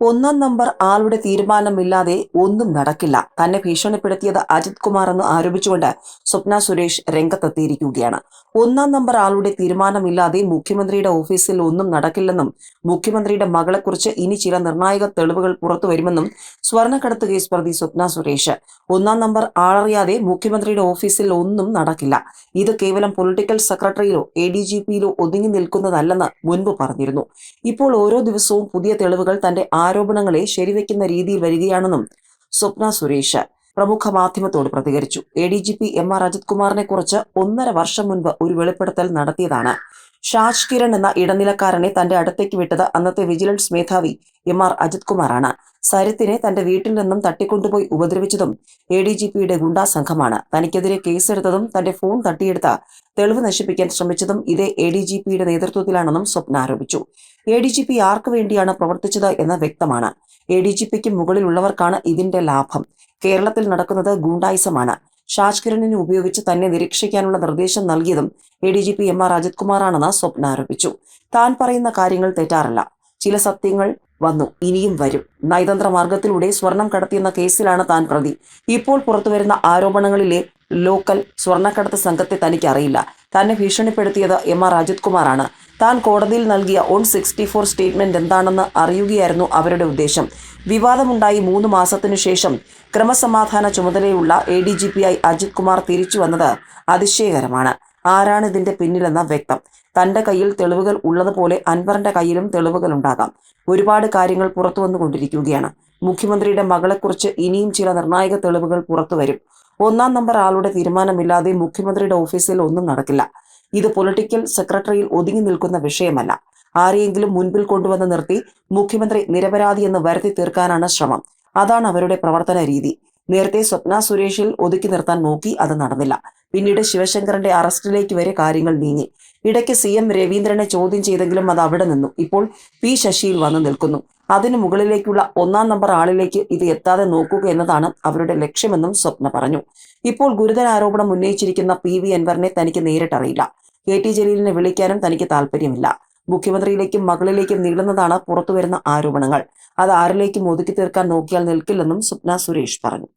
ഒന്നാം നമ്പർ ആളുടെ തീരുമാനമില്ലാതെ ഒന്നും നടക്കില്ല. തന്നെ ഭീഷണിപ്പെടുത്തിയത് അജിത് കുമാർ എന്ന് ആരോപിച്ചുകൊണ്ട് സ്വപ്ന സുരേഷ് രംഗത്തെത്തിയിരിക്കുകയാണ്. ഒന്നാം നമ്പർ ആളുടെ തീരുമാനമില്ലാതെ മുഖ്യമന്ത്രിയുടെ ഓഫീസിൽ ഒന്നും നടക്കില്ലെന്നും മുഖ്യമന്ത്രിയുടെ മകളെക്കുറിച്ച് ഇനി ചില നിർണായക തെളിവുകൾ പുറത്തുവരുമെന്നും സ്വർണക്കടത്ത് കേസ് പ്രതി സ്വപ്ന സുരേഷ്. ഒന്നാം നമ്പർ ആളറിയാതെ മുഖ്യമന്ത്രിയുടെ ഓഫീസിൽ ഒന്നും നടക്കില്ല. ഇത് കേവലം പൊളിറ്റിക്കൽ സെക്രട്ടറിയിലോ എ ഡി ജി പിയിലോ ഒതുങ്ങി നിൽക്കുന്നതല്ലെന്ന് മുൻപ് പറഞ്ഞിരുന്നു. ഇപ്പോൾ ഓരോ ദിവസവും പുതിയ തെളിവുകൾ തന്റെ ആരോപണങ്ങളെ ശരിവെക്കുന്ന രീതിയിൽ വരികയാണെന്നും സ്വപ്ന സുരേഷ് പ്രമുഖ മാധ്യമത്തോട് പ്രതികരിച്ചു. A D G P M R Ajith കുമാറിനെ കുറിച്ച് ഒന്നര വർഷം മുൻപ് ഒരു വെളിപ്പെടുത്തൽ നടത്തിയതാണ് ഷാജ് കിരൺ എന്ന ഇടനിലക്കാരനെ തന്റെ അടുത്തേക്ക് വിട്ടത് അന്നത്തെ വിജിലൻസ് മേധാവി എം ആർ അജിത് കുമാറാണ്. സരിത്തിനെ തന്റെ വീട്ടിൽ നിന്നും തട്ടിക്കൊണ്ടുപോയി ഉപദ്രവിച്ചതും എ ഡി ജി പിയുടെ ഗുണ്ടാ സംഘമാണ്. തനിക്കെതിരെ കേസെടുത്തതും തന്റെ ഫോൺ തട്ടിയെടുത്ത തെളിവ് നശിപ്പിക്കാൻ ശ്രമിച്ചതും ഇതേ എ ഡി ജി പിയുടെ നേതൃത്വത്തിലാണെന്നും സ്വപ്ന ആരോപിച്ചു. എ ഡി ജി പി ആർക്ക് വേണ്ടിയാണ് പ്രവർത്തിച്ചത് എന്ന് വ്യക്തമാണ്. എ ഡി ജി പിക്ക് മുകളിലുള്ളവർക്കാണ് ഇതിന്റെ ലാഭം. കേരളത്തിൽ നടക്കുന്നത് ഗൂണ്ടായിസമാണ്. ഷാജ് കിരണിനെ ഉപയോഗിച്ച് തന്നെ നിരീക്ഷിക്കാനുള്ള നിർദ്ദേശം നൽകിയതും A D G P M R Ajith കുമാറാണെന്ന് Swapna ആരോപിച്ചു. താൻ പറയുന്ന കാര്യങ്ങൾ തെറ്റാറല്ല. ചില സത്യങ്ങൾ വന്നു ഇനിയും വരും. നയതന്ത്ര മാർഗത്തിലൂടെ സ്വർണം കടത്തിയെന്ന കേസിലാണ് താൻ പ്രതി. ഇപ്പോൾ പുറത്തുവരുന്ന ആരോപണങ്ങളിലെ ലോക്കൽ സ്വർണക്കടത്ത് സംഘത്തെ തനിക്ക് അറിയില്ല. തന്നെ ഭീഷണിപ്പെടുത്തിയത് എം ആർ അജിത് കുമാറാണ്. താൻ കോടതിയിൽ നൽകിയ ഓൺ സിക്സ്റ്റി ഫോർ സ്റ്റേറ്റ്മെന്റ് എന്താണെന്ന് അറിയുകയായിരുന്നു അവരുടെ ഉദ്ദേശം. വിവാദമുണ്ടായി മൂന്ന് മാസത്തിനു ശേഷം ക്രമസമാധാന ചുമതലയുള്ള എ ഡി ജി പി ആയി അജിത് കുമാർ തിരിച്ചു വന്നത് അതിശയകരമാണ്. ആരാണ് ഇതിന്റെ പിന്നിലെന്ന വ്യക്തം. തന്റെ കയ്യിൽ തെളിവുകൾ ഉള്ളതുപോലെ അൻവറിന്റെ കയ്യിലും തെളിവുകൾ ഉണ്ടാകാം. ഒരുപാട് കാര്യങ്ങൾ പുറത്തു വന്നുകൊണ്ടിരിക്കുകയാണ് മുഖ്യമന്ത്രിയുടെ മകളെക്കുറിച്ച് ഇനിയും ചില നിർണായക തെളിവുകൾ പുറത്തു വരും ഒന്നാം നമ്പർ ആളുടെ തീരുമാനമില്ലാതെ മുഖ്യമന്ത്രിയുടെ ഓഫീസിൽ ഒന്നും നടക്കില്ല. ഇത് പൊളിറ്റിക്കൽ സെക്രട്ടറിയിൽ ഒതുങ്ങി നിൽക്കുന്ന വിഷയമല്ല. ആരെയെങ്കിലും മുൻപിൽ കൊണ്ടുവന്ന് നിർത്തി മുഖ്യമന്ത്രി നിരപരാധി എന്ന് വരുത്തി തീർക്കാനാണ് ശ്രമം. അതാണ് അവരുടെ പ്രവർത്തന രീതി. നേരത്തെ സ്വപ്ന സുരേഷിൽ ഒതുക്കി നിർത്താൻ നോക്കി അത് നടന്നില്ല. പിന്നീട് ശിവശങ്കറിന്റെ അറസ്റ്റിലേക്ക് വരെ കാര്യങ്ങൾ നീങ്ങി. ഇടയ്ക്ക് സി എം രവീന്ദ്രനെ ചോദ്യം ചെയ്തെങ്കിലും അത് അവിടെ നിന്നു. ഇപ്പോൾ പി ശശിയിൽ വന്ന് നിൽക്കുന്നു. അതിനു മുകളിലേക്കുള്ള ഒന്നാം നമ്പർ ആളിലേക്ക് ഇത് എത്താതെ നോക്കുക എന്നതാണ് അവരുടെ ലക്ഷ്യമെന്നും സ്വപ്ന പറഞ്ഞു. ഇപ്പോൾ ഗുരുതര ആരോപണം ഉന്നയിച്ചിരിക്കുന്ന പി വി അൻവറിനെ തനിക്ക് നേരിട്ടറിയില്ല. കെ ടി ജലീലിനെ വിളിക്കാനും തനിക്ക് താല്പര്യമില്ല മുഖ്യമന്ത്രിയിലേക്കും മകളിലേക്കും നീളുന്നതാണ് പുറത്തുവരുന്ന ആരോപണങ്ങൾ. അത് ആരിലേക്കും ഒതുക്കി തീർക്കാൻ നോക്കിയാൽ നിൽക്കില്ലെന്നും സ്വപ്ന സുരേഷ് പറഞ്ഞു.